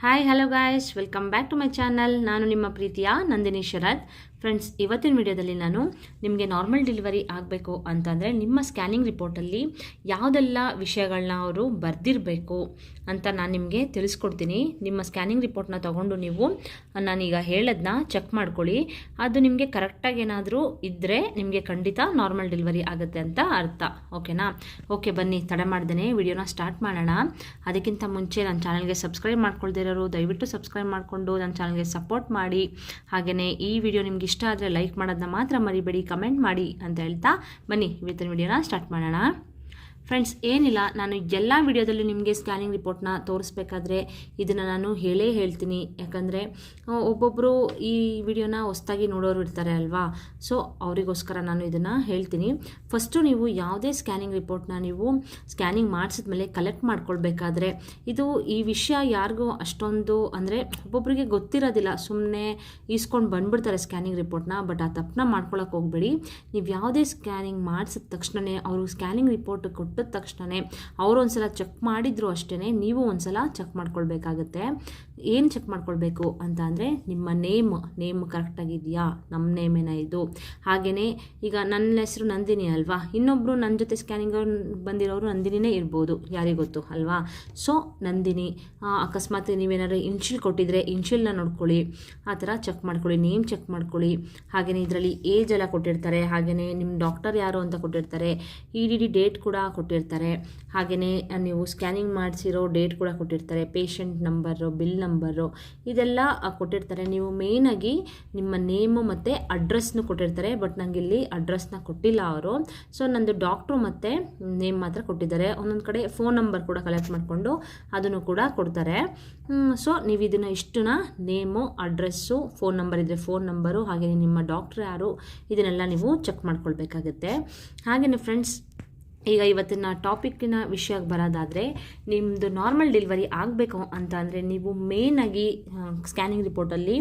Hi hello guys welcome back to my channel ನಾನು ನಿಮ್ಮ ಪ್ರೀತಿಯ ನಂದಿನಿ ಶರತ್. ಫ್ರೆಂಡ್ಸ್ ಇವತ್ತಿನ ವಿಡಿಯೋದಲ್ಲಿ ನಾನು ನಿಮಗೆ ನಾರ್ಮಲ್ ಡೆಲಿವರಿ ಆಗಬೇಕು ಅಂತಂದರೆ ನಿಮ್ಮ ಸ್ಕ್ಯಾನಿಂಗ್ ರಿಪೋರ್ಟಲ್ಲಿ ಯಾವುದೆಲ್ಲ ವಿಷಯಗಳನ್ನ ಅವರು ಬರೆದಿರಬೇಕು ಅಂತ ನಾನು ನಿಮಗೆ ತಿಳಿಸ್ಕೊಡ್ತೀನಿ. ನಿಮ್ಮ ಸ್ಕ್ಯಾನಿಂಗ್ ರಿಪೋರ್ಟ್ನ ತೊಗೊಂಡು ನೀವು ನಾನೀಗ ಹೇಳೋದನ್ನ ಚೆಕ್ ಮಾಡ್ಕೊಳ್ಳಿ. ಅದು ನಿಮಗೆ ಕರೆಕ್ಟಾಗಿ ಏನಾದರೂ ಇದ್ದರೆ ನಿಮಗೆ ಖಂಡಿತ ನಾರ್ಮಲ್ ಡೆಲಿವರಿ ಆಗುತ್ತೆ ಅಂತ ಅರ್ಥ. ಓಕೆನಾ ಓಕೆ ಬನ್ನಿ, ತಡೆ ಮಾಡ್ದೇನೆ. ವಿಡಿಯೋನ ಸ್ಟಾರ್ಟ್ ಮಾಡೋಣ. ಅದಕ್ಕಿಂತ ಮುಂಚೆ ನನ್ನ ಚಾನಲ್ಗೆ ಸಬ್ಸ್ಕ್ರೈಬ್ ಮಾಡ್ಕೊಳ್ದಿರೋರು ದಯವಿಟ್ಟು ಸಬ್ಸ್ಕ್ರೈಬ್ ಮಾಡಿಕೊಂಡು ನನ್ನ ಚಾನಲ್ಗೆ ಸಪೋರ್ಟ್ ಮಾಡಿ. ಹಾಗೆಯೇ ಈ ವಿಡಿಯೋ ನಿಮ್ಗೆ ಇಷ್ಟ ಆದರೆ ಲೈಕ್ ಮಾಡೋದನ್ನ ಮಾತ್ರ ಮರಿಬೇಡಿ ಕಮೆಂಟ್ ಮಾಡಿ ಅಂತ ಹೇಳ್ತಾ ಬನ್ನಿ. ಇವತ್ತಿನ ವಿಡಿಯೋನ ಸ್ಟಾರ್ಟ್ ಮಾಡೋಣ. ಫ್ರೆಂಡ್ಸ್ ಏನಿಲ್ಲ, ನಾನು ಎಲ್ಲ ವಿಡಿಯೋದಲ್ಲೂ ನಿಮಗೆ ಸ್ಕ್ಯಾನಿಂಗ್ ರಿಪೋರ್ಟ್ನ ತೋರಿಸ್ಬೇಕಾದ್ರೆ ಇದನ್ನು ನಾನು ಹೇಳೇ ಹೇಳ್ತೀನಿ. ಯಾಕಂದರೆ ಒಬ್ಬೊಬ್ಬರು ಈ ವಿಡಿಯೋನ ಹೊಸ್ದಾಗಿ ನೋಡೋರು ಇರ್ತಾರೆ ಅಲ್ವಾ? ಸೊ ಅವರಿಗೋಸ್ಕರ ನಾನು ಇದನ್ನು ಹೇಳ್ತೀನಿ. ಫಸ್ಟು ನೀವು ಯಾವುದೇ ಸ್ಕ್ಯಾನಿಂಗ್ ರಿಪೋರ್ಟ್ನ ನೀವು ಸ್ಕ್ಯಾನಿಂಗ್ ಮಾಡಿಸಿದ್ಮೇಲೆ ಕಲೆಕ್ಟ್ ಮಾಡ್ಕೊಳ್ಬೇಕಾದ್ರೆ, ಇದು ಈ ವಿಷಯ ಯಾರಿಗೂ ಅಷ್ಟೊಂದು, ಅಂದರೆ ಒಬ್ಬೊಬ್ಬರಿಗೆ ಗೊತ್ತಿರೋದಿಲ್ಲ. ಸುಮ್ಮನೆ ಈಸ್ಕೊಂಡು ಬಂದುಬಿಡ್ತಾರೆ ಸ್ಕ್ಯಾನಿಂಗ್ ರಿಪೋರ್ಟ್ನ ಬಟ್ ಆ ತಪ್ಪನ್ನ ಮಾಡ್ಕೊಳಕ್ಕೆ ಹೋಗ್ಬೇಡಿ. ನೀವು ಯಾವುದೇ ಸ್ಕ್ಯಾನಿಂಗ್ ಮಾಡಿಸಿದ ತಕ್ಷಣವೇ ಅವರು ಸ್ಕ್ಯಾನಿಂಗ್ ರಿಪೋರ್ಟ್ ಕೊಟ್ಟ ತಕ್ಷಣವೇ ಅವರು ಒಂದ್ಸಲ ಚೆಕ್ ಮಾಡಿದ್ರು ಅಷ್ಟೇ ನೀವು ಒಂದ್ಸಲ ಚೆಕ್ ಮಾಡ್ಕೊಳ್ಬೇಕಾಗತ್ತೆ. ಏನು ಚೆಕ್ ಮಾಡ್ಕೊಳ್ಬೇಕು ಅಂತ ಅಂದರೆ ನಿಮ್ಮ ನೇಮ್ ನೇಮ್ ಕರೆಕ್ಟಾಗಿದೆಯಾ ನಮ್ಮ ನೇಮೇನ ಇದು? ಹಾಗೆಯೇ ಈಗ ನನ್ನ ಹೆಸರು ನಂದಿನಿ ಅಲ್ವಾ? ಇನ್ನೊಬ್ಬರು ನನ್ನ ಜೊತೆ ಸ್ಕ್ಯಾನಿಂಗ್ ಬಂದಿರೋರು ನಂದಿನಿನೇ ಇರ್ಬೋದು ಯಾರಿಗೊತ್ತು ಅಲ್ವಾ? ಸೊ ನಂದಿನಿ ಅಕಸ್ಮಾತ್ ನೀವೇನಾದ್ರು ಇನ್ಶಿಲ್ ಕೊಟ್ಟಿದ್ರೆ ಇನ್ಶಿಲ್ನ ನೋಡ್ಕೊಳ್ಳಿ, ಆ ಥರ ಚೆಕ್ ಮಾಡ್ಕೊಳ್ಳಿ ನೇಮ್ ಚೆಕ್ ಮಾಡ್ಕೊಳ್ಳಿ. ಹಾಗೆಯೇ ಇದರಲ್ಲಿ ಏಜ್ ಎಲ್ಲ ಕೊಟ್ಟಿರ್ತಾರೆ ಹಾಗೆಯೇ ನಿಮ್ಮ ಡಾಕ್ಟರ್ ಯಾರು ಅಂತ ಕೊಟ್ಟಿರ್ತಾರೆ ಇ ಡಿ ಡಿ ಡೇಟ್ ಕೂಡ ಹಾಗೆಯೇ ನೀವು ಸ್ಕ್ಯಾನಿಂಗ್ ಮಾಡಿಸಿರೋ ಡೇಟ್ ಕೂಡ ಕೊಟ್ಟಿರ್ತಾರೆ. ಪೇಷಂಟ್ ನಂಬರು ಬಿಲ್ ನಂಬರು ಇದೆಲ್ಲ ಕೊಟ್ಟಿರ್ತಾರೆ. ನೀವು ಮೇಯ್ನಾಗಿ ನಿಮ್ಮ ನೇಮು ಮತ್ತು ಅಡ್ರೆಸ್ನು ಕೊಟ್ಟಿರ್ತಾರೆ. ಬಟ್ ನನಗೆ ಇಲ್ಲಿ ಅಡ್ರೆಸ್ನ ಕೊಟ್ಟಿಲ್ಲ ಅವರು. ಸೊ ನಂದು ಡಾಕ್ಟ್ರು ಮತ್ತು ನೇಮ್ ಮಾತ್ರ ಕೊಟ್ಟಿದ್ದಾರೆ. ಒಂದೊಂದು ಕಡೆ ಫೋನ್ ನಂಬರ್ ಕೂಡ ಕಲೆಕ್ಟ್ ಮಾಡಿಕೊಂಡು ಅದನ್ನು ಕೂಡ ಕೊಡ್ತಾರೆ. ಸೊ ನೀವು ಇದನ್ನು ಇಷ್ಟನ್ನ ನೇಮು ಅಡ್ರೆಸ್ಸು ಫೋನ್ ನಂಬರ್ ಇದ್ದರೆ ಫೋನ್ ನಂಬರು ಹಾಗೆಯೇ ನಿಮ್ಮ ಡಾಕ್ಟ್ರ್ ಯಾರು, ಇದನ್ನೆಲ್ಲ ನೀವು ಚೆಕ್ ಮಾಡ್ಕೊಳ್ಬೇಕಾಗತ್ತೆ. ಹಾಗೆಯೇ ಫ್ರೆಂಡ್ಸ್ ಈಗ ಇವತ್ತಿನ ಟಾಪಿಕ್ಕಿನ ವಿಷಯಕ್ಕೆ ಬರೋದಾದರೆ ನಿಮ್ಮದು ನಾರ್ಮಲ್ ಡೆಲಿವರಿ ಆಗಬೇಕು ಅಂತ ಅಂದರೆ ನೀವು ಆಗಿ ಸ್ಕ್ಯಾನಿಂಗ್ ರಿಪೋರ್ಟಲ್ಲಿ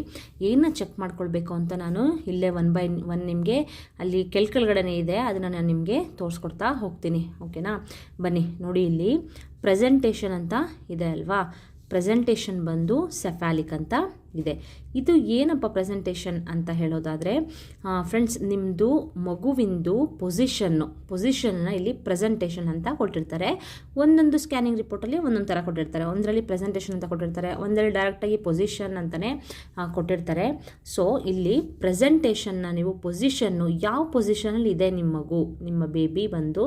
ಏನನ್ನ ಚೆಕ್ ಮಾಡ್ಕೊಳ್ಬೇಕು ಅಂತ ನಾನು ಇಲ್ಲೇ ಒನ್ ಬೈ ಒನ್ ನಿಮಗೆ ಅಲ್ಲಿ ಕೆಳಗಡೆನೇ ಇದೆ, ಅದನ್ನು ನಾನು ನಿಮಗೆ ತೋರಿಸ್ಕೊಡ್ತಾ ಹೋಗ್ತೀನಿ. ಓಕೆನಾ ಬನ್ನಿ, ನೋಡಿ ಇಲ್ಲಿ. ಪ್ರೆಸೆಂಟೇಷನ್ ಅಂತ ಇದೆ ಅಲ್ವಾ? ಪ್ರೆಸೆಂಟೇಷನ್ ಬಂದು ಸೆಫಾಲಿಕ್ ಅಂತ. ಇದೆ. ಇದು ಏನಪ್ಪ ಪ್ರೆಸೆಂಟೇಷನ್ ಅಂತ ಹೇಳೋದಾದರೆ ಫ್ರೆಂಡ್ಸ್ ನಿಮ್ಮದು ಮಗುವಿಂದು ಪೊಸಿಷನ್ನು ಪೊಸಿಷನ್ನ ಇಲ್ಲಿ ಪ್ರೆಸೆಂಟೇಷನ್ ಅಂತ ಕೊಟ್ಟಿರ್ತಾರೆ. ಒಂದೊಂದು ಸ್ಕ್ಯಾನಿಂಗ್ ರಿಪೋರ್ಟಲ್ಲಿ ಒಂದೊಂದು ಥರ ಕೊಟ್ಟಿರ್ತಾರೆ. ಒಂದರಲ್ಲಿ ಪ್ರೆಸೆಂಟೇಷನ್ ಅಂತ ಕೊಟ್ಟಿರ್ತಾರೆ, ಒಂದರಲ್ಲಿ ಡೈರೆಕ್ಟಾಗಿ ಪೊಸಿಷನ್ ಅಂತಲೇ ಕೊಟ್ಟಿರ್ತಾರೆ. ಸೊ ಇಲ್ಲಿ ಪ್ರೆಸೆಂಟೇಷನ್ನ ನೀವು ಪೊಸಿಷನ್ನು ಯಾವ ಪೊಸಿಷನಲ್ಲಿ ಇದೆ ನಿಮ್ಮ ಮಗು, ನಿಮ್ಮ ಬೇಬಿ ಬಂದು?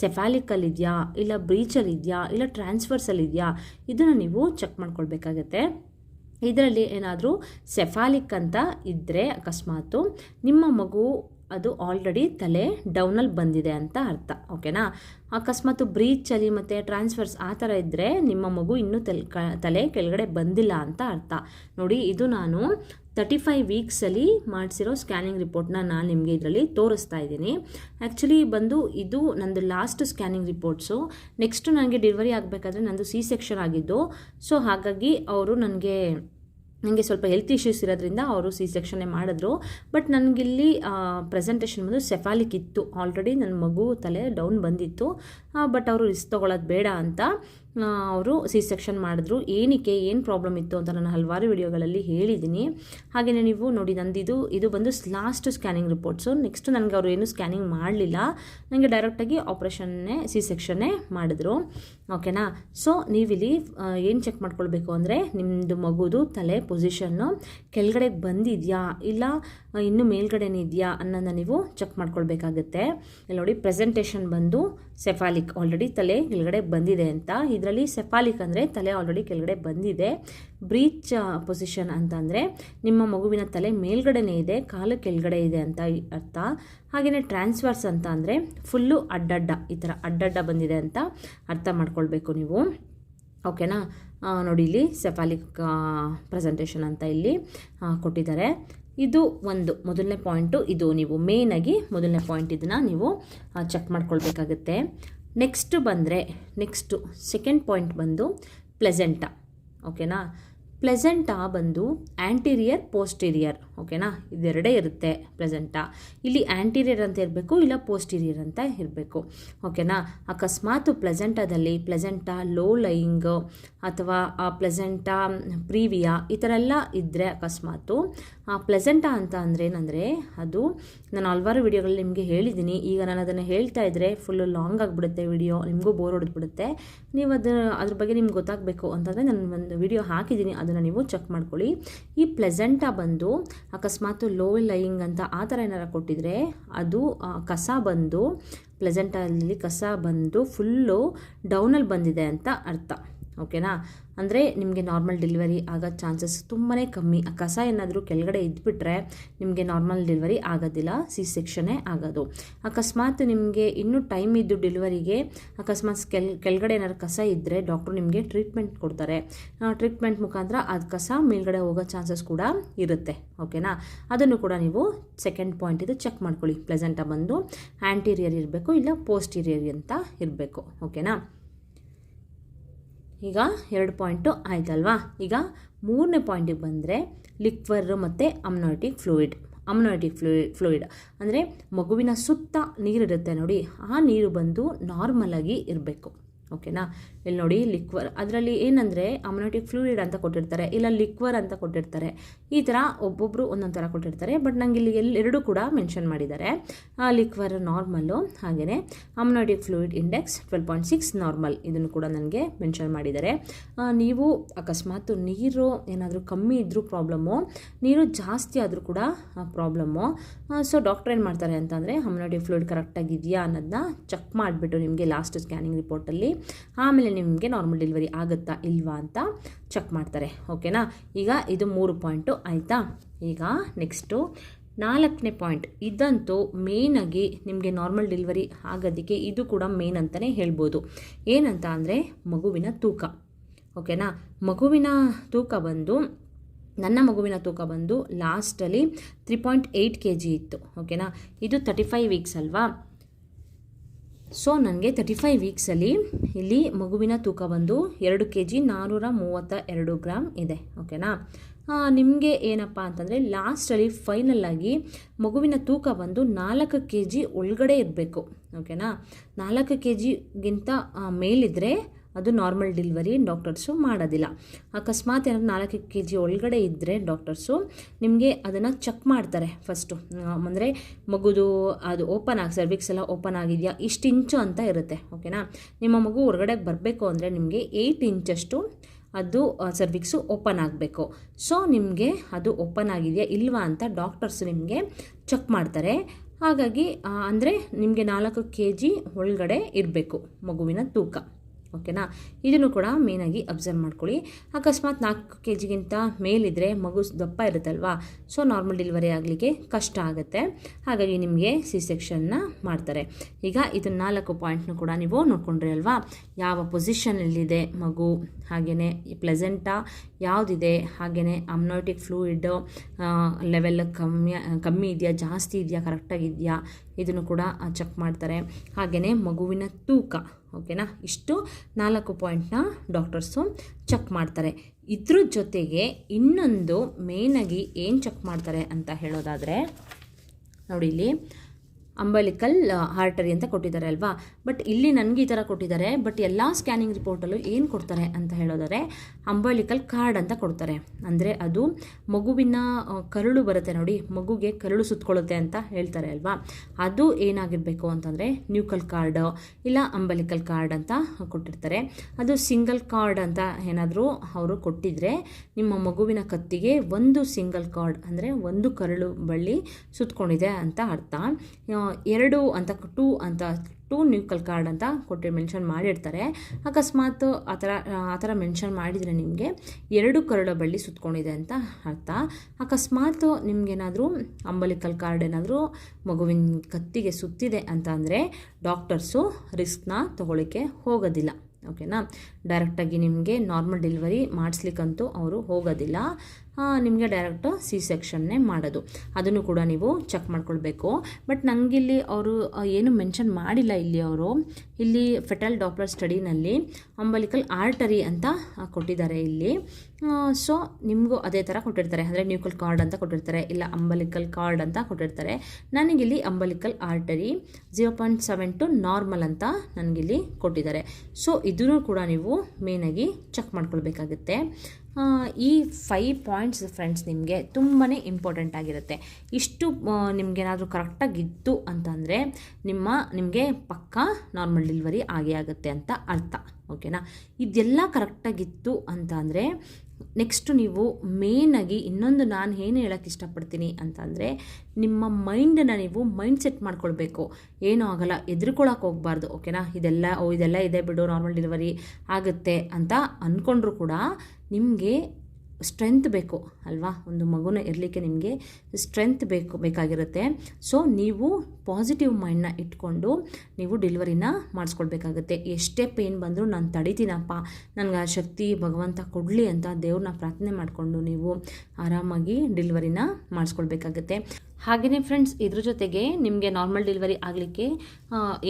ಸೆಫಾಲಿಕಲ್ ಇದೆಯಾ, ಇಲ್ಲ ಬ್ರೀಚಲ್ಲಿ ಇದೆಯಾ, ಇಲ್ಲ ಟ್ರಾನ್ಸ್ಫರ್ಸಲ್ಲಿ ಇದೆಯಾ? ಇದನ್ನು ನೀವು ಚೆಕ್ ಮಾಡ್ಕೊಳ್ಬೇಕಾಗತ್ತೆ. ಇದರಲ್ಲಿ ಏನಾದರೂ ಸೆಫಾಲಿಕ್ ಅಂತ ಇದ್ದರೆ ಅಕಸ್ಮಾತು ನಿಮ್ಮ ಮಗು ಅದು ಆಲ್ರೆಡಿ ತಲೆ ಡೌನಲ್ಲಿ ಬಂದಿದೆ ಅಂತ ಅರ್ಥ ಓಕೆನಾ ಅಕಸ್ಮಾತ್ ಬ್ರೀಚಲ್ಲಿ ಮತ್ತು ಟ್ರಾನ್ಸ್ಫರ್ಸ್ ಆ ಥರ ಇದ್ದರೆ ನಿಮ್ಮ ಮಗು ಇನ್ನೂ ತಲೆ ತಲೆ ಕೆಳಗಡೆ ಬಂದಿಲ್ಲ ಅಂತ ಅರ್ಥ. ನೋಡಿ, ಇದು ನಾನು ತರ್ಟಿ ಫೈವ್ ವೀಕ್ಸಲ್ಲಿ ಮಾಡಿಸಿರೋ ಸ್ಕ್ಯಾನಿಂಗ್ ರಿಪೋರ್ಟ್ನ ನಾನು ನಿಮಗೆ ಇದರಲ್ಲಿ ತೋರಿಸ್ತಾ ಇದ್ದೀನಿ. ಆ್ಯಕ್ಚುಲಿ ಬಂದು ಇದು ನಂದು ಲಾಸ್ಟ್ ಸ್ಕ್ಯಾನಿಂಗ್ ರಿಪೋರ್ಟ್ಸು ನೆಕ್ಸ್ಟು ನನಗೆ ಡೆಲಿವರಿ ಆಗಬೇಕಾದ್ರೆ ನಂದು ಸಿ ಸೆಕ್ಷನ್ ಆಗಿದ್ದು. ಸೊ ಹಾಗಾಗಿ ಅವರು ನನಗೆ ನನಗೆ ಸ್ವಲ್ಪ ಹೆಲ್ತ್ ಇಶ್ಯೂಸ್ ಇರೋದ್ರಿಂದ ಅವರು ಸಿ ಸೆಕ್ಷನ್ನೇ ಮಾಡಿದ್ರು. ಬಟ್ ನನಗಿಲ್ಲಿ ಪ್ರೆಸೆಂಟೇಷನ್ ಬಂದು ಸೆಫಾಲಿಕ್ ಇತ್ತು. ಆಲ್ರೆಡಿ ನನ್ನ ಮಗು ತಲೆ ಡೌನ್ ಬಂದಿತ್ತು. ಬಟ್ ಅವರು ರಿಸ್ಕ್ ತೊಗೊಳೋದು ಬೇಡ ಅಂತ ಅವರು ಸಿ ಸೆಕ್ಷನ್ ಮಾಡಿದ್ರು. ಏನಕ್ಕೆ, ಏನು ಪ್ರಾಬ್ಲಮ್ ಇತ್ತು ಅಂತ ನಾನು ಹಲವಾರು ವಿಡಿಯೋಗಳಲ್ಲಿ ಹೇಳಿದ್ದೀನಿ. ಹಾಗೆಯೇ ನೀವು ನೋಡಿ, ನಂದಿದು, ಇದು ಬಂದು ಲಾಸ್ಟ್ ಸ್ಕ್ಯಾನಿಂಗ್ ರಿಪೋರ್ಟ್ಸು ನೆಕ್ಸ್ಟ್ ನನಗೆ ಅವರು ಏನು ಸ್ಕ್ಯಾನಿಂಗ್ ಮಾಡಲಿಲ್ಲ. ನನಗೆ ಡೈರೆಕ್ಟಾಗಿ ಆಪ್ರೇಷನ್ನೇ ಸಿ ಸೆಕ್ಷನ್ನೇ ಮಾಡಿದ್ರು. ಓಕೆನಾ? ಸೊ ನೀವಿಲ್ಲಿ ಏನು ಚೆಕ್ ಮಾಡ್ಕೊಳ್ಬೇಕು ಅಂದರೆ ನಿಮ್ಮದು ಮಗುದು ತಲೆ ಪೊಸಿಷನ್ನು ಕೆಳಗಡೆ ಬಂದಿದೆಯಾ? ಇಲ್ಲ ಇನ್ನೂ ಮೇಲ್ಗಡೆನೇ ಇದೆಯಾ ಅನ್ನೋದನ್ನ ನೀವು ಚೆಕ್ ಮಾಡ್ಕೊಳ್ಬೇಕಾಗುತ್ತೆ. ಇಲ್ಲಿ ನೋಡಿ ಪ್ರೆಸೆಂಟೇಷನ್ ಬಂದು ಸೆಫಾಲಿಕ್ ಆಲ್ರೆಡಿ ತಲೆ ಕೆಳಗಡೆ ಬಂದಿದೆ ಅಂತ. ಇದರಲ್ಲಿ ಸೆಫಾಲಿಕ್ ಅಂದರೆ ತಲೆ ಆಲ್ರೆಡಿ ಕೆಳಗಡೆ ಬಂದಿದೆ. ಬ್ರೀಚ್ ಪೊಸಿಷನ್ ಅಂತಂದರೆ ನಿಮ್ಮ ಮಗುವಿನ ತಲೆ ಮೇಲ್ಗಡೆನೇ ಇದೆ, ಕಾಲು ಕೆಳಗಡೆ ಇದೆ ಅಂತ ಅರ್ಥ. ಹಾಗೆಯೇ ಟ್ರಾನ್ಸ್ಫರ್ಸ್ ಅಂತ ಅಂದರೆ ಫುಲ್ಲು ಅಡ್ಡಡ್ಡ, ಈ ಥರ ಅಡ್ಡಡ್ಡ ಬಂದಿದೆ ಅಂತ ಅರ್ಥ ಮಾಡ್ಕೊಳ್ಬೇಕು ನೀವು. ಓಕೆನಾ ನೋಡಿ ಇಲ್ಲಿ ಸೆಫಾಲಿಕ್ ಪ್ರೆಸೆಂಟೇಷನ್ ಅಂತ ಇಲ್ಲಿ ಕೊಟ್ಟಿದ್ದಾರೆ. ಇದು ಒಂದು, ಮೊದಲನೇ ಪಾಯಿಂಟು ಇದು ನೀವು ಮೇಯ್ನಾಗಿ ಮೊದಲನೇ ಪಾಯಿಂಟ್ ಇದನ್ನು ನೀವು ಚೆಕ್ ಮಾಡ್ಕೊಳ್ಬೇಕಾಗತ್ತೆ. ನೆಕ್ಸ್ಟ್ ಬಂದರೆ ನೆಕ್ಸ್ಟು ಸೆಕೆಂಡ್ ಪಾಯಿಂಟ್ ಬಂದು ಪ್ಲೆಸೆಂಟ ಓಕೆನಾ ಪ್ಲೆಸೆಂಟಾ ಬಂದು ಆ್ಯಂಟೀರಿಯರ್ ಪೋಸ್ಟೀರಿಯರ್. ಓಕೆನಾ? ಇದೆರಡೇ ಇರುತ್ತೆ ಪ್ರೆಸೆಂಟಾ. ಇಲ್ಲಿ ಆ್ಯಂಟೀರಿಯರ್ ಅಂತ ಇರಬೇಕು, ಇಲ್ಲ ಪೋಸ್ಟೀರಿಯರ್ ಅಂತ ಇರಬೇಕು. ಓಕೆನಾ? ಅಕಸ್ಮಾತ್ ಪ್ಲೆಸೆಂಟಾದಲ್ಲಿ ಪ್ಲೆಸೆಂಟಾ ಲೋ ಲೈಯಿಂಗ್ ಅಥವಾ, ಆ ಪ್ಲೆಸೆಂಟಾ ಪ್ರೀವಿಯಾ ಈ ಥರ ಎಲ್ಲ ಇದ್ದರೆ ಅಕಸ್ಮಾತು, ಆ ಪ್ಲೆಸೆಂಟಾ ಅಂತ ಅಂದರೆ ಏನಂದರೆ, ಅದು ನಾನು ಹಲ್ವಾರು ವಿಡಿಯೋಗಳಲ್ಲಿ ನಿಮಗೆ ಹೇಳಿದ್ದೀನಿ. ಈಗ ನಾನು ಅದನ್ನು ಹೇಳ್ತಾ ಇದ್ದರೆ ಫುಲ್ಲು ಲಾಂಗ್ ಆಗಿಬಿಡುತ್ತೆ ವಿಡಿಯೋ ನಿಮಗೂ ಬೋರ್ ಹೊಡೆದ್ಬಿಡುತ್ತೆ. ನೀವು ಅದು ಅದ್ರ ಬಗ್ಗೆ ನಿಮ್ಗೆ ಗೊತ್ತಾಗಬೇಕು ಅಂತಂದರೆ ನಾನು ಒಂದು ವಿಡಿಯೋ ಹಾಕಿದ್ದೀನಿ. ಅದನ್ನು ನೀವು ಚೆಕ್ ಮಾಡ್ಕೊಳ್ಳಿ. ಈ ಪ್ಲೆಸೆಂಟಾ ಬಂದು ಅಕಸ್ಮಾತ್ ಲೋ ಲೈಯಿಂಗ್ ಅಂತ ಆ ಥರ ಏನಾರು ಕೊಟ್ಟಿದ್ರೆ ಅದು ಕಸ ಬಂದು, ಪ್ಲೆಸೆಂಟಲ್ಲಿ ಕಸ ಬಂದು, ಫುಲ್ಲು ಡೌನಲ್ಲಿ ಬಂದಿದೆ ಅಂತ ಅರ್ಥ. ಓಕೆನಾ? ಅಂದರೆ ನಿಮಗೆ ನಾರ್ಮಲ್ ಡೆಲಿವರಿ ಆಗೋ ಚಾನ್ಸಸ್ ತುಂಬಾ ಕಮ್ಮಿ. ಆ ಕಸ ಏನಾದರೂ ಕೆಳಗಡೆ ಇದ್ಬಿಟ್ರೆ ನಿಮಗೆ ನಾರ್ಮಲ್ ಡೆಲಿವರಿ ಆಗೋದಿಲ್ಲ ಸಿ ಸೆಕ್ಷನ್ನೇ ಆಗೋದು. ಅಕಸ್ಮಾತ್ ನಿಮಗೆ ಇನ್ನೂ ಟೈಮ್ ಇದ್ದು ಡೆಲಿವರಿಗೆ ಅಕಸ್ಮಾತ್ ಕೆಲ್, ಕೆಳಗಡೆ ಏನಾದ್ರು ಕಸ ಇದ್ದರೆ ಡಾಕ್ಟ್ರು ನಿಮಗೆ ಟ್ರೀಟ್ಮೆಂಟ್ ಕೊಡ್ತಾರೆ. ಟ್ರೀಟ್ಮೆಂಟ್ ಮುಖಾಂತರ ಅದು ಕಸ ಮೇಲ್ಗಡೆ ಹೋಗೋ ಚಾನ್ಸಸ್ ಕೂಡ ಇರುತ್ತೆ. ಓಕೆನಾ? ಅದನ್ನು ಕೂಡ ನೀವು ಸೆಕೆಂಡ್ ಪಾಯಿಂಟ್ ಇದು ಚೆಕ್ ಮಾಡ್ಕೊಳ್ಳಿ. ಪ್ಲೆಸೆಂಟ ಬಂದು ಆ್ಯಂಟೀರಿಯರ್ ಇರಬೇಕು, ಇಲ್ಲ ಪೋಸ್ಟೀರಿಯರ್ ಅಂತ ಇರಬೇಕು. ಓಕೆನಾ? ಈಗ ಎರಡು ಪಾಯಿಂಟು ಆಯ್ತಲ್ವಾ? ಈಗ ಮೂರನೇ ಪಾಯಿಂಟಿಗೆ ಬಂದರೆ ಲಿಕ್ವರ್ ಮತ್ತು amniotic fluid. Amniotic fluid fluid. ಅಂದರೆ ಮಗುವಿನ ಸುತ್ತ ನೀರಿರುತ್ತೆ ನೋಡಿ, ಆ ನೀರು ಬಂದು ನಾರ್ಮಲಾಗಿ ಇರಬೇಕು. ಓಕೆನಾ? ಇಲ್ಲಿ ನೋಡಿ ಲಿಕ್ವರ್ ಅದರಲ್ಲಿ ಏನಂದರೆ ಅಮ್ನೋಟಿಕ್ ಫ್ಲೂಯಿಡ್ ಅಂತ ಕೊಟ್ಟಿರ್ತಾರೆ, ಇಲ್ಲ ಲಿಕ್ವರ್ ಅಂತ ಕೊಟ್ಟಿರ್ತಾರೆ. ಈ ಥರ ಒಬ್ಬೊಬ್ಬರು ಒಂದೊಂದು ಥರ ಕೊಟ್ಟಿರ್ತಾರೆ ಬಟ್ ನಂಗೆ ಇಲ್ಲಿ ಎಲ್ಲಿ ಎರಡೂ ಕೂಡ ಮೆನ್ಷನ್ ಮಾಡಿದ್ದಾರೆ. ಲಿಕ್ವರ್ ನಾರ್ಮಲ್ಲು ಹಾಗೆಯೇ amniotic fluid index twelve point six normal ಇದನ್ನು ಕೂಡ ನನಗೆ ಮೆನ್ಷನ್ ಮಾಡಿದ್ದಾರೆ. ನೀವು ಅಕಸ್ಮಾತ್ ನೀರು ಏನಾದರೂ ಕಮ್ಮಿ ಇದ್ದರೂ ಪ್ರಾಬ್ಲಮ್ಮು ನೀರು ಜಾಸ್ತಿ ಆದರೂ ಕೂಡ ಪ್ರಾಬ್ಲಮ್ಮು ಸೊ ಡಾಕ್ಟರ್ ಏನು ಮಾಡ್ತಾರೆ ಅಂತಂದರೆ ಅಮ್ನೋಟಿಕ್ ಫ್ಲೂಯಿಡ್ ಕರೆಕ್ಟಾಗಿ ಇದೆಯಾ ಅನ್ನೋದನ್ನ ಚೆಕ್ ಮಾಡಿಬಿಟ್ಟು ನಿಮಗೆ ಲಾಸ್ಟ್ ಸ್ಕ್ಯಾನಿಂಗ್ ರಿಪೋರ್ಟಲ್ಲಿ ಆಮೇಲೆ ನಿಮಗೆ ನಾರ್ಮಲ್ ಡೆಲಿವರಿ ಆಗುತ್ತಾ ಇಲ್ವಾ ಅಂತ ಚೆಕ್ ಮಾಡ್ತಾರೆ ಓಕೆನಾ ಈಗ ಇದು ಮೂರು ಪಾಯಿಂಟು ಆಯಿತಾ? ಈಗ ನೆಕ್ಸ್ಟು ನಾಲ್ಕನೇ ಪಾಯಿಂಟ್ ಇದಂತೂ ಮೇನಾಗಿ ನಿಮಗೆ ನಾರ್ಮಲ್ ಡೆಲಿವರಿ ಆಗೋದಕ್ಕೆ ಇದು ಕೂಡ ಮೇನ್ ಅಂತಲೇ ಹೇಳ್ಬೋದು. ಏನಂತ ಅಂದರೆ ಮಗುವಿನ ತೂಕ ಓಕೆನಾ ಮಗುವಿನ ತೂಕ ಬಂದು, ನನ್ನ ಮಗುವಿನ ತೂಕ ಬಂದು ಲಾಸ್ಟಲ್ಲಿ three point eight K G ಇತ್ತು ಓಕೆನಾ ಇದು ತರ್ಟಿ ಫೈವ್ ವೀಕ್ಸ್ ಅಲ್ವಾ? ಸೊ ನನಗೆ ತರ್ಟಿ ಫೈವ್ ವೀಕ್ಸಲ್ಲಿ ಇಲ್ಲಿ ಮಗುವಿನ ತೂಕ ಬಂದು ಎರಡು ಕೆ ಜಿ ನಾನ್ನೂರ ಮೂವತ್ತ ಎರಡು ಗ್ರಾಮ್ ಇದೆ ಓಕೆನಾ ನಿಮಗೆ ಏನಪ್ಪ ಅಂತಂದರೆ ಲಾಸ್ಟಲ್ಲಿ ಫೈನಲ್ಲಾಗಿ ಮಗುವಿನ ತೂಕ ಬಂದು ನಾಲ್ಕು ಕೆ ಜಿ ಒಳಗಡೆ ಇರಬೇಕು ಓಕೆನಾ ನಾಲ್ಕು ಕೆ ಜಿಗಿಂತ ಮೇಲಿದ್ದರೆ ಅದು ನಾರ್ಮಲ್ ಡೆಲಿವರಿ ಡಾಕ್ಟರ್ಸು ಮಾಡೋದಿಲ್ಲ. ಅಕಸ್ಮಾತ್ ಏನಾದ್ರು ನಾಲ್ಕು ಕೆ ಜಿ ಒಳಗಡೆ ಇದ್ದರೆ ಡಾಕ್ಟರ್ಸು ನಿಮಗೆ ಅದನ್ನು ಚೆಕ್ ಮಾಡ್ತಾರೆ ಫಸ್ಟು ಅಂದರೆ ಮಗುದು ಅದು ಓಪನ್ ಆಗಿ ಸರ್ವಿಕ್ಸ್ ಎಲ್ಲ ಓಪನ್ ಆಗಿದೆಯಾ, ಇಷ್ಟು ಇಂಚು ಅಂತ ಇರುತ್ತೆ ಓಕೆನಾ ನಿಮ್ಮ ಮಗು ಹೊರಗಡೆ ಬರಬೇಕು ಅಂದರೆ ನಿಮಗೆ ಏಯ್ಟ್ ಇಂಚಷ್ಟು ಅದು ಸರ್ವಿಕ್ಸು ಓಪನ್ ಆಗಬೇಕು. ಸೊ ನಿಮಗೆ ಅದು ಓಪನ್ ಆಗಿದೆಯಾ ಇಲ್ವಾ ಅಂತ ಡಾಕ್ಟರ್ಸ್ ನಿಮಗೆ ಚೆಕ್ ಮಾಡ್ತಾರೆ. ಹಾಗಾಗಿ ಅಂದರೆ ನಿಮಗೆ ನಾಲ್ಕು ಕೆ ಜಿ ಒಳಗಡೆ ಇರಬೇಕು ಮಗುವಿನ ತೂಕ. ಓಕೆನಾ? ಇದನ್ನು ಕೂಡ ಮೇನಾಗಿ ಅಬ್ಸರ್ವ್ ಮಾಡ್ಕೊಳ್ಳಿ. ಅಕಸ್ಮಾತ್ ನಾಲ್ಕು ಕೆ ಜಿಗಿಂತ ಮೇಲಿದ್ದರೆ ಮಗು ದಪ್ಪ ಇರುತ್ತಲ್ವಾ? ಸೊ ನಾರ್ಮಲ್ ಡೆಲಿವರಿ ಆಗಲಿಕ್ಕೆ ಕಷ್ಟ ಆಗುತ್ತೆ. ಹಾಗಾಗಿ ನಿಮಗೆ ಸಿ ಸೆಕ್ಷನ್ನ ಮಾಡ್ತಾರೆ. ಈಗ ಇದು ನಾಲ್ಕು ಪಾಯಿಂಟ್ನು ಕೂಡ ನೀವು ನೋಡ್ಕೊಂಡ್ರಿ ಅಲ್ವಾ? ಯಾವ ಪೊಸಿಷನಲ್ಲಿದೆ ಮಗು? ಹಾಗೆಯೇ ಪ್ಲೆಸೆಂಟಾ ಯಾವುದಿದೆ? ಹಾಗೆಯೇ ಅಮ್ನೋಟಿಕ್ ಫ್ಲೂಯಿಡ್ ಲೆವೆಲ್ ಕಮ್ಮಿ ಕಮ್ಮಿ ಇದೆಯಾ, ಜಾಸ್ತಿ ಇದೆಯಾ ಕರೆಕ್ಟಾಗಿದೆಯಾ ಇದನ್ನು ಕೂಡ ಚೆಕ್ ಮಾಡ್ತಾರೆ. ಹಾಗೆಯೇ ಮಗುವಿನ ತೂಕ ಓಕೆನಾ ಇಷ್ಟು ನಾಲ್ಕು ಪಾಯಿಂಟ್ನ ಡಾಕ್ಟರ್ಸು ಚೆಕ್ ಮಾಡ್ತಾರೆ. ಇದ್ರ ಜೊತೆಗೆ ಇನ್ನೊಂದು ಮೇನಾಗಿ ಏನು ಚೆಕ್ ಮಾಡ್ತಾರೆ ಅಂತ ಹೇಳೋದಾದರೆ, ನೋಡಿ ಇಲ್ಲಿ ಅಂಬಲಿಕಲ್ ಹಾರ್ಟರಿ ಅಂತ ಕೊಟ್ಟಿದ್ದಾರೆ ಅಲ್ವಾ? ಬಟ್ ಇಲ್ಲಿ ನನಗೆ ಈ ಥರ ಕೊಟ್ಟಿದ್ದಾರೆ ಬಟ್ ಎಲ್ಲ ಸ್ಕ್ಯಾನಿಂಗ್ ರಿಪೋರ್ಟಲ್ಲೂ ಏನು ಕೊಡ್ತಾರೆ ಅಂತ ಹೇಳೋದಾರೆ ಅಂಬಲಿಕಲ್ ಕಾರ್ಡ್ ಅಂತ ಕೊಡ್ತಾರೆ. ಅಂದರೆ ಅದು ಮಗುವಿನ ಕರುಳು ಬರುತ್ತೆ ನೋಡಿ, ಮಗುಗೆ ಕರುಳು ಸುತ್ತಕೊಳ್ಳುತ್ತೆ ಅಂತ ಹೇಳ್ತಾರೆ ಅಲ್ವಾ? ಅದು ಏನಾಗಿರಬೇಕು ಅಂತಂದರೆ, ನ್ಯೂಕಲ್ ಕಾರ್ಡ್ ಇಲ್ಲ ಅಂಬಲಿಕಲ್ ಕಾರ್ಡ್ ಅಂತ ಕೊಟ್ಟಿರ್ತಾರೆ. ಅದು ಸಿಂಗಲ್ ಕಾರ್ಡ್ ಅಂತ ಏನಾದರೂ ಅವರು ಕೊಟ್ಟಿದ್ರೆ, ನಿಮ್ಮ ಮಗುವಿನ ಕತ್ತಿಗೆ ಒಂದು ಸಿಂಗಲ್ ಕಾರ್ಡ್ ಅಂದರೆ ಒಂದು ಕರಳು ಬಳ್ಳಿ ಸುತ್ತಕೊಂಡಿದೆ ಅಂತ ಅರ್ಥ. ಎರಡು ಅಂತ ಟೂ ಅಂತ ಟೂ ನ್ಯೂಕಲ್ ಕಾರ್ಡ್ ಅಂತ ಕೊಟ್ಟು ಮೆನ್ಷನ್ ಮಾಡಿರ್ತಾರೆ. ಅಕಸ್ಮಾತ್ ಆ ಥರ ಆ ಥರ ಮೆನ್ಷನ್ ಮಾಡಿದರೆ ನಿಮಗೆ ಎರಡು ಕರುಳ ಬಳ್ಳಿ ಸುತ್ತಕೊಂಡಿದೆ ಅಂತ ಅರ್ಥ. ಅಕಸ್ಮಾತ್ ನಿಮಗೇನಾದರೂ ಅಂಬಲಿಕಲ್ ಕಾರ್ಡ್ ಏನಾದರೂ ಮಗುವಿನ ಕತ್ತಿಗೆ ಸುತ್ತಿದೆ ಅಂತ ಅಂದರೆ ಡಾಕ್ಟರ್ಸು ರಿಸ್ಕ್ನ ತಗೊಳ್ಳಿಕ್ಕೆ ಹೋಗೋದಿಲ್ಲ. ಓಕೆನಾ ಡೈರೆಕ್ಟಾಗಿ ನಿಮಗೆ ನಾರ್ಮಲ್ ಡೆಲಿವರಿ ಮಾಡಿಸ್ಲಿಕ್ಕಂತೂ ಅವರು ಹೋಗೋದಿಲ್ಲ. ನಿಮಗೆ ಡೈರೆಕ್ಟ್ ಸಿ ಸೆಕ್ಷನ್ನೇ ಮಾಡೋದು. ಅದನ್ನು ಕೂಡ ನೀವು ಚೆಕ್ ಮಾಡ್ಕೊಳ್ಬೇಕು. ಬಟ್ ನನಗಿಲ್ಲಿ ಅವರು ಏನು ಮೆನ್ಷನ್ ಮಾಡಿಲ್ಲ ಇಲ್ಲಿ ಅವರು. ಇಲ್ಲಿ ಫೆಟಲ್ ಡಾಪ್ಲರ್ ಸ್ಟಡಿನಲ್ಲಿ ಅಂಬಲಿಕಲ್ ಆರ್ಟರಿ ಅಂತ ಕೊಟ್ಟಿದ್ದಾರೆ ಇಲ್ಲಿ. ಸೊ ನಿಮಗೂ ಅದೇ ಥರ ಕೊಟ್ಟಿರ್ತಾರೆ. ಅಂದರೆ ನ್ಯೂಕಲ್ ಕಾರ್ಡ್ ಅಂತ ಕೊಟ್ಟಿರ್ತಾರೆ. ಇಲ್ಲ ಅಂಬಲಿಕಲ್ ಕಾರ್ಡ್ ಅಂತ ಕೊಟ್ಟಿರ್ತಾರೆ. ನನಗಿಲ್ಲಿ umbilical artery zero point seven two normal ಅಂತ ನನಗಿಲ್ಲಿ ಕೊಟ್ಟಿದ್ದಾರೆ. ಸೊ ಇದನ್ನು ಕೂಡ ನೀವು ಮೇನಾಗಿ ಚೆಕ್ ಮಾಡ್ಕೊಳ್ಬೇಕಾಗುತ್ತೆ. ಈ ಫೈವ್ ಪಾಯಿಂಟ್ಸ್ ಫ್ರೆಂಡ್ಸ್ ನಿಮಗೆ ತುಂಬಾ ಇಂಪಾರ್ಟೆಂಟ್ ಆಗಿರುತ್ತೆ. ಇಷ್ಟು ನಿಮಗೇನಾದರೂ ಕರೆಕ್ಟಾಗಿತ್ತು ಅಂತಂದರೆ ನಿಮ್ಮ, ನಿಮಗೆ ಪಕ್ಕಾ ನಾರ್ಮಲ್ ಡೆಲಿವರಿ ಆಗೇ ಆಗುತ್ತೆ ಅಂತ ಅರ್ಥ ಓಕೆನಾ ಇದೆಲ್ಲ ಕರೆಕ್ಟಾಗಿತ್ತು ಅಂತ ಅಂದರೆ ನೆಕ್ಸ್ಟು ನೀವು ಮೇನಾಗಿ ಇನ್ನೊಂದು ನಾನು ಏನು ಹೇಳೋಕ್ಕೆ ಇಷ್ಟಪಡ್ತೀನಿ ಅಂತಂದರೆ ನಿಮ್ಮ ಮೈಂಡನ್ನು ನೀವು ಮೈಂಡ್ ಸೆಟ್ ಮಾಡ್ಕೊಳ್ಬೇಕು. ಏನೂ ಆಗಲ್ಲ ಎದ್ರುಕೊಳ್ಳೋಕೆ ಹೋಗ್ಬಾರ್ದು ಓಕೆನಾ ಇದೆಲ್ಲ, ಓ, ಇದೆಲ್ಲ ಇದೆ ಬಿಡು ನಾರ್ಮಲ್ ಡೆಲಿವರಿ ಆಗುತ್ತೆ ಅಂತ ಅಂದ್ಕೊಂಡ್ರೂ ಕೂಡ ನಿಮಗೆ ಸ್ಟ್ರೆಂತ್ ಬೇಕು ಅಲ್ವಾ? ಒಂದು ಮಗುನ ಇರಲಿಕ್ಕೆ ನಿಮಗೆ ಸ್ಟ್ರೆಂತ್ ಬೇಕು, ಬೇಕಾಗಿರುತ್ತೆ. ಸೊ ನೀವು ಪಾಸಿಟಿವ್ ಮೈಂಡ್ನ ಇಟ್ಕೊಂಡು ನೀವು ಡೆಲಿವರಿನ ಮಾಡಿಸ್ಕೊಳ್ಬೇಕಾಗುತ್ತೆ. ಎಷ್ಟೇ ಪೇನ್ ಬಂದರೂ ನಾನು ತಡಿತೀನಪ್ಪ. ನನಗೆ ಆ ಶಕ್ತಿ ಭಗವಂತ ಕೊಡಲಿ ಅಂತ ದೇವ್ರನ್ನ ಪ್ರಾರ್ಥನೆ ಮಾಡಿಕೊಂಡು ನೀವು ಆರಾಮಾಗಿ ಡೆಲಿವರಿನ ಮಾಡಿಸ್ಕೊಳ್ಬೇಕಾಗುತ್ತೆ. ಹಾಗೆಯೇ ಫ್ರೆಂಡ್ಸ್ ಇದ್ರ ಜೊತೆಗೆ ನಿಮಗೆ ನಾರ್ಮಲ್ ಡೆಲಿವರಿ ಆಗಲಿಕ್ಕೆ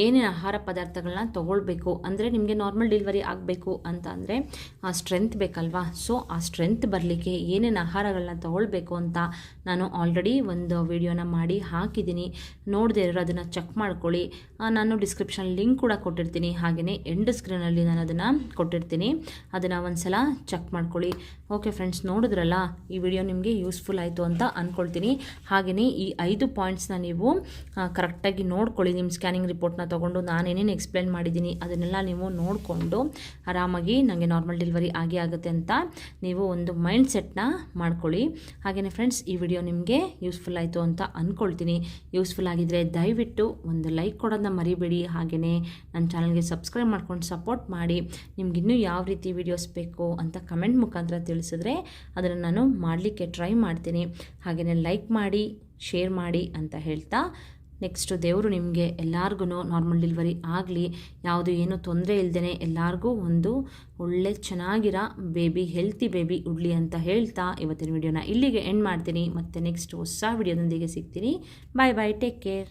ಏನೇನು ಆಹಾರ ಪದಾರ್ಥಗಳನ್ನ ತೊಗೊಳ್ಬೇಕು, ಅಂದರೆ ನಿಮಗೆ ನಾರ್ಮಲ್ ಡೆಲಿವರಿ ಆಗಬೇಕು ಅಂತ ಅಂದರೆ ಸ್ಟ್ರೆಂತ್ ಬೇಕಲ್ವಾ? ಸೊ ಆ ಸ್ಟ್ರೆಂತ್ ಬರಲಿಕ್ಕೆ ಏನೇನು ಆಹಾರಗಳನ್ನ ತೊಗೊಳ್ಬೇಕು ಅಂತ ನಾನು ಆಲ್ರೆಡಿ ಒಂದು ವಿಡಿಯೋನ ಮಾಡಿ ಹಾಕಿದ್ದೀನಿ. ನೋಡದೇ ಇರೋ ಅದನ್ನು ಚೆಕ್ ಮಾಡ್ಕೊಳ್ಳಿ. ನಾನು ಡಿಸ್ಕ್ರಿಪ್ಷನ್ ಲಿಂಕ್ ಕೂಡ ಕೊಟ್ಟಿರ್ತೀನಿ. ಹಾಗೆಯೇ ಎಂಡ್ ಸ್ಕ್ರೀನಲ್ಲಿ ನಾನು ಅದನ್ನು ಕೊಟ್ಟಿರ್ತೀನಿ. ಅದನ್ನು ಒಂದು ಸಲ ಚೆಕ್ ಮಾಡ್ಕೊಳ್ಳಿ. ಓಕೆ ಫ್ರೆಂಡ್ಸ್ ನೋಡಿದ್ರಲ್ಲ, ಈ ವಿಡಿಯೋ ನಿಮಗೆ ಯೂಸ್ಫುಲ್ ಆಯಿತು ಅಂತ ಅಂದ್ಕೊಳ್ತೀನಿ ಹಾಗೆಯೇ ಈ ಐದು ಪಾಯಿಂಟ್ಸ್ನ ನೀವು ಕರೆಕ್ಟಾಗಿ ನೋಡ್ಕೊಳ್ಳಿ. ನಿಮ್ಮ ಸ್ಕ್ಯಾನಿಂಗ್ ರಿಪೋರ್ಟ್ನ ತೊಗೊಂಡು ನಾನೇನೇನು ಎಕ್ಸ್ಪ್ಲೇನ್ ಮಾಡಿದ್ದೀನಿ ಅದನ್ನೆಲ್ಲ ನೀವು ನೋಡಿಕೊಂಡು ಆರಾಮಾಗಿ ನನಗೆ ನಾರ್ಮಲ್ ಡೆಲಿವರಿ ಆಗೇ ಆಗುತ್ತೆ ಅಂತ ನೀವು ಒಂದು ಮೈಂಡ್ ಸೆಟ್ನ ಮಾಡ್ಕೊಳ್ಳಿ. ಹಾಗೆಯೇ ಫ್ರೆಂಡ್ಸ್ ಈ ವಿಡಿಯೋ ನಿಮಗೆ ಯೂಸ್ಫುಲ್ ಆಯಿತು ಅಂತ ಅಂದ್ಕೊಳ್ತೀನಿ ಯೂಸ್ಫುಲ್ ಆಗಿದ್ದರೆ ದಯವಿಟ್ಟು ಒಂದು ಲೈಕ್ ಕೊಡೋದನ್ನ ಮರಿಬೇಡಿ. ಹಾಗೆಯೇ ನನ್ನ ಚಾನಲ್ಗೆ ಸಬ್ಸ್ಕ್ರೈಬ್ ಮಾಡ್ಕೊಂಡು ಸಪೋರ್ಟ್ ಮಾಡಿ. ನಿಮ್ಗೆ ಇನ್ನೂ ಯಾವ ರೀತಿ ವಿಡಿಯೋಸ್ ಬೇಕು ಅಂತ ಕಮೆಂಟ್ ಮುಖಾಂತರ ತಿಳಿಸಿದ್ರೆ ಅದನ್ನು ನಾನು ಮಾಡಲಿಕ್ಕೆ ಟ್ರೈ ಮಾಡ್ತೀನಿ. ಹಾಗೆಯೇ ಲೈಕ್ ಮಾಡಿ. ಶೇರ್ ಮಾಡಿ ಅಂತ ಹೇಳ್ತಾ, ನೆಕ್ಸ್ಟು ದೇವರು ನಿಮಗೆ ಎಲ್ಲರಿಗೂ ನಾರ್ಮಲ್ ಡೆಲಿವರಿ ಆಗಲಿ, ಯಾವುದು ಏನೂ ತೊಂದರೆ ಇಲ್ಲದೇ ಎಲ್ಲರಿಗೂ ಒಂದು ಒಳ್ಳೆ ಚೆನ್ನಾಗಿರೋ ಬೇಬಿ ಹೆಲ್ತಿ ಬೇಬಿ ಉಡ್ಲಿ ಅಂತ ಹೇಳ್ತಾ ಇವತ್ತಿನ ವಿಡಿಯೋನ ಇಲ್ಲಿಗೆ ಎಂಡ್ ಮಾಡ್ತೀನಿ. ಮತ್ತು ನೆಕ್ಸ್ಟ್ ಹೊಸ ವಿಡಿಯೋದೊಂದಿಗೆ ಸಿಗ್ತೀನಿ. ಬಾಯ್ ಬಾಯ್ ಟೇಕ್ ಕೇರ್